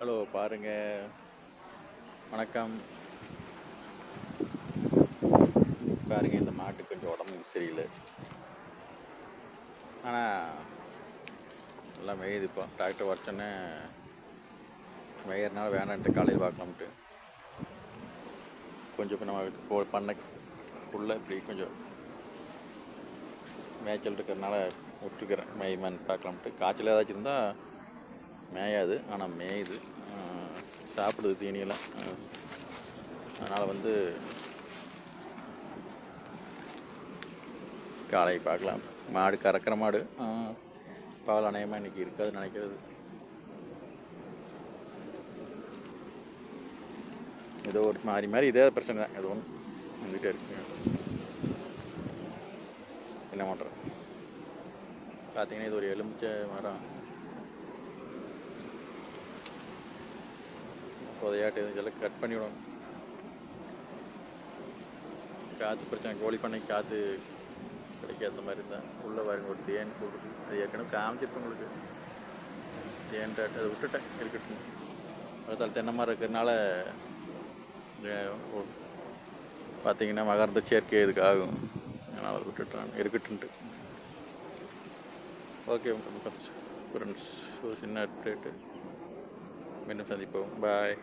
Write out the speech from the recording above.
Hello பாருங்க. வணக்கம். பாருங்க இந்த மாட்டுக்கு கொஞ்சம் உடம்பு சரியில்லை. ஆனால் நல்லா மேயுது இப்போ. டாக்டர் வரச்சோன்னே மேயறனால வேணான்ட்டு காலையில் பார்க்கலாம்ட்டு. கொஞ்சம் இப்போ நம்ம போ பண்ணக்குள்ள இப்படி கொஞ்சம் மேய்ச்சல் இருக்கிறதுனால விட்டுருக்குறேன் மேய்மான்னு பார்க்கலாம்ட்டு. காய்ச்சல் ஏதாச்சும் இருந்தால் மேயாது ஆனால் மேயுது. சாப்பிடுது தீனியெல்லாம். அதனால் வந்து காலை பார்க்கலாம். மாடு கறக்கிற மாடு பால் அணையமாக இன்றைக்கி இருக்காது நினைக்கிறது. ஏதோ ஒரு மாறி மாறி இதே பிரச்சனை தான். ஏதோ ஒன்று வந்துகிட்டே இருக்குங்க என்ன பண்ணுறேன் பார்த்தீங்கன்னா இது ஒரு எலுமிச்சை மரம். புதையாட்டு இதெல்லாம் கட் பண்ணிவிடும். காற்று பிரச்சனை கோழி பண்ணை காற்று கிடைக்காத மாதிரி இருந்தால் உள்ளே பாருங்க ஒரு தேன் போடுது. அது ஏற்கனவே காமிச்சிருப்பேன் உங்களுக்கு. தேன் அதை விட்டுட்டேன் இருக்கட்டும். அடுத்தால் தென்னை மரம் இருக்கிறதுனால பார்த்தீங்கன்னா மகர்ந்த சேர்க்கை இதுக்கு ஆகும். அதனால் அதை விட்டுட்டான் இருக்கட்டுன்ட்டு ஓகே ஃப்ரெண்ட்ஸ் ஒரு சின்ன அப்டேட்டு மீண்டும் சந்திப்போம். பாய்